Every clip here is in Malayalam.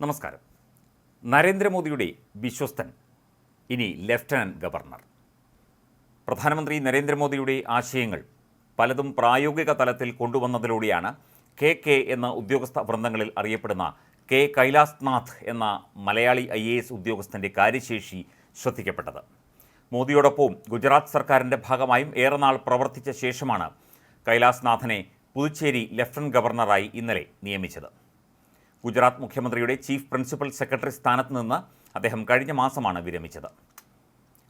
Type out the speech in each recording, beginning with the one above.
നമസ്കാരം. നരേന്ദ്രമോദിയുടെ വിശ്വസ്തൻ ഇനി ലഫ്റ്റനന്റ് ഗവർണർ. പ്രധാനമന്ത്രി നരേന്ദ്രമോദിയുടെ ആശയങ്ങൾ പലതും പ്രായോഗിക തലത്തിൽ കൊണ്ടുവന്നതിലൂടെയാണ് കെ കെ എന്ന ഉദ്യോഗസ്ഥ വൃന്ദങ്ങളിൽ അറിയപ്പെടുന്ന കെ കൈലാസ്നാഥ് എന്ന മലയാളി ഐ എ എസ് ഉദ്യോഗസ്ഥന്റെ കാര്യശേഷി ശ്രദ്ധിക്കപ്പെട്ടത്. മോദിയോടൊപ്പവും ഗുജറാത്ത് സർക്കാരിന്റെ ഭാഗമായും ഏറെ നാൾ പ്രവർത്തിച്ച ശേഷമാണ് കൈലാസ് നാഥനെ പുതുച്ചേരി ലഫ്റ്റനന്റ് ഗവർണറായി ഇന്നലെ നിയമിച്ചത്. ഗുജറാത്ത് മുഖ്യമന്ത്രിയുടെ ചീഫ് പ്രിൻസിപ്പൽ സെക്രട്ടറി സ്ഥാനത്ത് നിന്ന് അദ്ദേഹം കഴിഞ്ഞ മാസമാണ് വിരമിച്ചത്.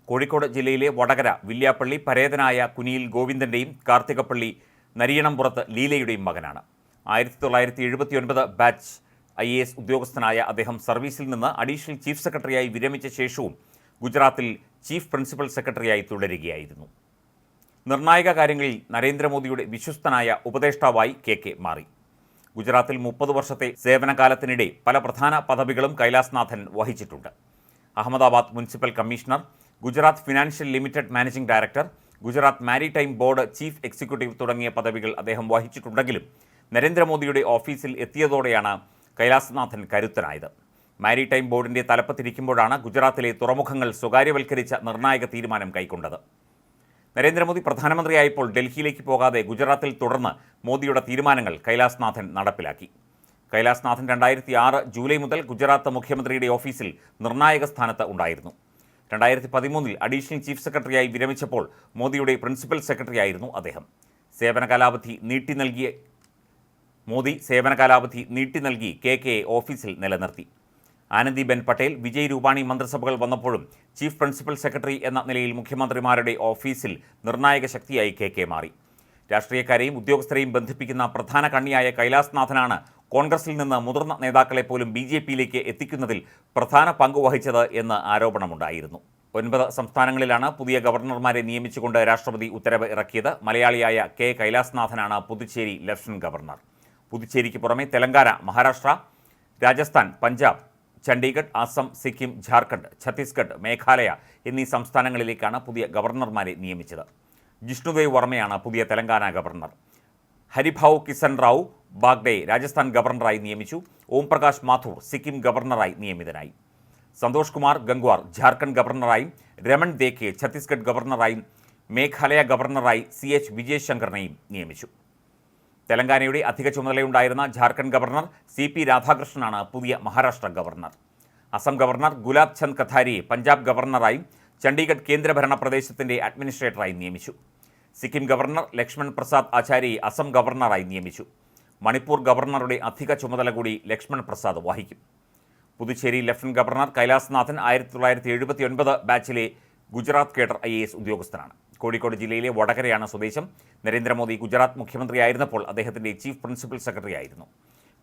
കോഴിക്കോട് ജില്ലയിലെ വടകര വില്യാപ്പള്ളി പരേതനായ കുനിയിൽ ഗോവിന്ദന്റെയും കാർത്തികപ്പള്ളി നരിയണംപുറത്ത് ലീലയുടെയും മകനാണ്. ആയിരത്തി തൊള്ളായിരത്തി എഴുപത്തി ഒൻപത് ബാച്ച് ഐ എ എസ് ഉദ്യോഗസ്ഥനായ അദ്ദേഹം സർവീസിൽ നിന്ന് അഡീഷണൽ ചീഫ് സെക്രട്ടറിയായി വിരമിച്ച ശേഷവും ഗുജറാത്തിൽ ചീഫ് പ്രിൻസിപ്പൽ സെക്രട്ടറിയായി തുടരുകയായിരുന്നു. നിർണായക കാര്യങ്ങളിൽ നരേന്ദ്രമോദിയുടെ വിശ്വസ്തനായ ഉപദേഷ്ടാവായി കെ കെ മാറി. ഗുജറാത്തിൽ മുപ്പത് വർഷത്തെ സേവനകാലത്തിനിടെ പല പ്രധാന പദവികളും കൈലാസ്നാഥൻ വഹിച്ചിട്ടുണ്ട്. Ahmedabad municipal commissioner Gujarat financial limited managing director Gujarat maritime board chief executive തുടങ്ങിയ പദവികൾ അദ്ദേഹം വഹിച്ചിട്ടുണ്ടെങ്കിലും നരേന്ദ്രമോദിയുടെ ഓഫീസിൽ എത്തിയതോടെയാണ് കൈലാസ്നാഥൻ കരുത്തനായത്. മാരിടൈം ബോർഡിന്റെ തലപ്പത്തിരിക്കുമ്പോഴാണ് ഗുജറാത്തിലെ തുറമുഖങ്ങൾ സ്വകാര്യവൽക്കരിച്ച നിർണായക തീരുമാനം കൈക്കൊണ്ടത്. നരേന്ദ്രമോദി പ്രധാനമന്ത്രിയായപ്പോൾ ഡൽഹിയിലേക്ക് പോകാതെ ഗുജറാത്തിൽ തുടർന്ന് മോദിയുടെ തീരുമാനങ്ങൾ കൈലാസ്നാഥൻ നടപ്പിലാക്കി. കൈലാസ്നാഥൻ രണ്ടായിരത്തി ആറ് ജൂലൈ മുതൽ ഗുജറാത്ത് മുഖ്യമന്ത്രിയുടെ ഓഫീസിൽ നിർണായക സ്ഥാനത്ത് ഉണ്ടായിരുന്നു. രണ്ടായിരത്തി പതിമൂന്നിൽ അഡീഷണൽ ചീഫ് സെക്രട്ടറിയായി വിരമിച്ചപ്പോൾ മോദിയുടെ പ്രിൻസിപ്പൽ സെക്രട്ടറിയായിരുന്നു അദ്ദേഹം. സേവന കാലാവധി നീട്ടി നൽകിയ മോദി സേവന കാലാവധി നീട്ടി നൽകി കെ കെ ഓഫീസിൽ നിലനിർത്തി. ആനന്ദിബെൻ പട്ടേൽ വിജയ് രൂപാണി മന്ത്രിസഭകൾ വന്നപ്പോഴും ചീഫ് പ്രിൻസിപ്പൽ സെക്രട്ടറി എന്ന നിലയിൽ മുഖ്യമന്ത്രിമാരുടെ ഓഫീസിൽ നിർണായക ശക്തിയായി കെ കെ മാറി. രാഷ്ട്രീയക്കാരെയും ഉദ്യോഗസ്ഥരെയും ബന്ധിപ്പിക്കുന്ന പ്രധാന കണ്ണിയായ കൈലാസ്നാഥനാണ് കോൺഗ്രസിൽ നിന്ന് മുതിർന്ന നേതാക്കളെ പോലും ബി ജെ പിയിലേക്ക് എത്തിക്കുന്നതിൽ പ്രധാന പങ്ക് വഹിച്ചത് എന്ന് ആരോപണമുണ്ടായിരുന്നു. ഒൻപത് സംസ്ഥാനങ്ങളിലാണ് പുതിയ ഗവർണർമാരെ നിയമിച്ചുകൊണ്ട് രാഷ്ട്രപതി ഉത്തരവ് ഇറക്കിയത്. മലയാളിയായ കെ കൈലാസ്നാഥനാണ് പുതുച്ചേരി ലഫ്റ്റനന്റ് ഗവർണർ. പുതുച്ചേരിക്ക് പുറമെ തെലങ്കാന മഹാരാഷ്ട്ര രാജസ്ഥാൻ പഞ്ചാബ് ചണ്ഡീഗഡ് അസം സിക്കിം ജാർഖണ്ഡ് ഛത്തീസ്ഗഡ് മേഘാലയ എന്നീ സംസ്ഥാനങ്ങളിലേക്കാണ് പുതിയ ഗവർണർമാരെ നിയമിച്ചത്. ജിഷ്ണുദേവ് വർമ്മയാണ് പുതിയ തെലങ്കാന ഗവർണർ. ഹരിഭാവു കിസൻ റാവു ബാഗ്ഡെ രാജസ്ഥാൻ ഗവർണറായി നിയമിച്ചു. ഓം പ്രകാശ് മാഥൂർ സിക്കിം ഗവർണറായി നിയമിതനായി. സന്തോഷ് കുമാർ ഗംഗ്വാർ ജാർഖണ്ഡ് ഗവർണറായും രമൺ ദേക്കെ ഛത്തീസ്ഗഡ് ഗവർണറായും മേഘാലയ ഗവർണറായി സി എച്ച് വിജയശങ്കറിനെയും നിയമിച്ചു. തെലങ്കാനയുടെ അധിക ചുമതലയുണ്ടായിരുന്ന ജാർഖണ്ഡ് ഗവർണർ സി പി രാധാകൃഷ്ണനാണ് പുതിയ മഹാരാഷ്ട്ര ഗവർണർ. അസം ഗവർണർ ഗുലാബ് ചന്ദ് കഥാരിയെ പഞ്ചാബ് ഗവർണറായും ചണ്ഡീഗഡ് കേന്ദ്രഭരണ പ്രദേശത്തിന്റെ അഡ്മിനിസ്ട്രേറ്ററായി നിയമിച്ചു. സിക്കിം ഗവർണർ ലക്ഷ്മൺ പ്രസാദ് ആചാര്യയെ അസം ഗവർണറായി നിയമിച്ചു. മണിപ്പൂർ ഗവർണറുടെ അധിക ചുമതല കൂടി ലക്ഷ്മൺ പ്രസാദ് വഹിക്കും. പുതുച്ചേരി ലഫ്റ്റനന്റ് ഗവർണർ കൈലാസ്നാഥൻ ആയിരത്തി തൊള്ളായിരത്തി എഴുപത്തി ഒൻപത് ബാച്ചിലെ ഗുജറാത്ത് കേഡർ ഐ ഉദ്യോഗസ്ഥനാണ്. കോഴിക്കോട് ജില്ലയിലെ വടകരയാണ് സ്വദേശം നരേന്ദ്രമോദി ഗുജറാത്ത് മുഖ്യമന്ത്രിയായിരുന്നപ്പോൾ അദ്ദേഹത്തിന്റെ ചീഫ് പ്രിൻസിപ്പൽ സെക്രട്ടറി ആയിരുന്നു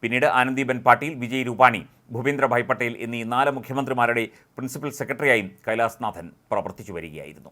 പിന്നീട് ആനന്ദിബെൻ പാട്ടീൽ വിജയ് രൂപാണി ഭൂപേന്ദ്രഭായ് പട്ടേൽ എന്നീ നാല് മുഖ്യമന്ത്രിമാരുടെ പ്രിൻസിപ്പൽ സെക്രട്ടറിയായും കൈലാസ്നാഥൻ പ്രവർത്തിച്ചു വരികയായിരുന്നു.